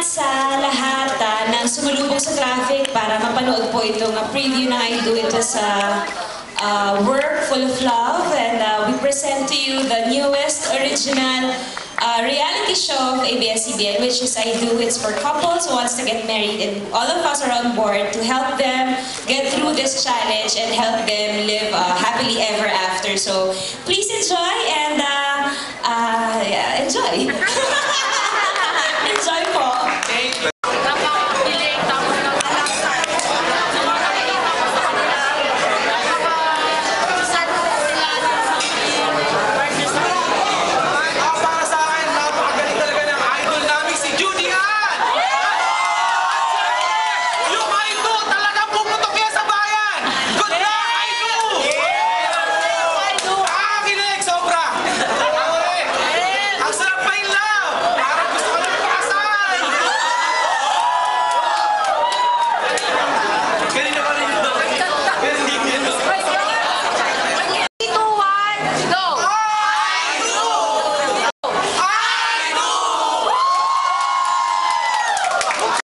sa lahat ah, ng sumalubong sa traffic para mapanood po itong ah, preview na I do ito sa ah, work full of love. And ah, we present to you the newest original ah, reality show of ABS-CBN which is I do it's for couples who wants to get married and all of us are on board to help them get through this challenge and help them live ah, happily ever after. So please enjoy and uh, uh, yeah, enjoy.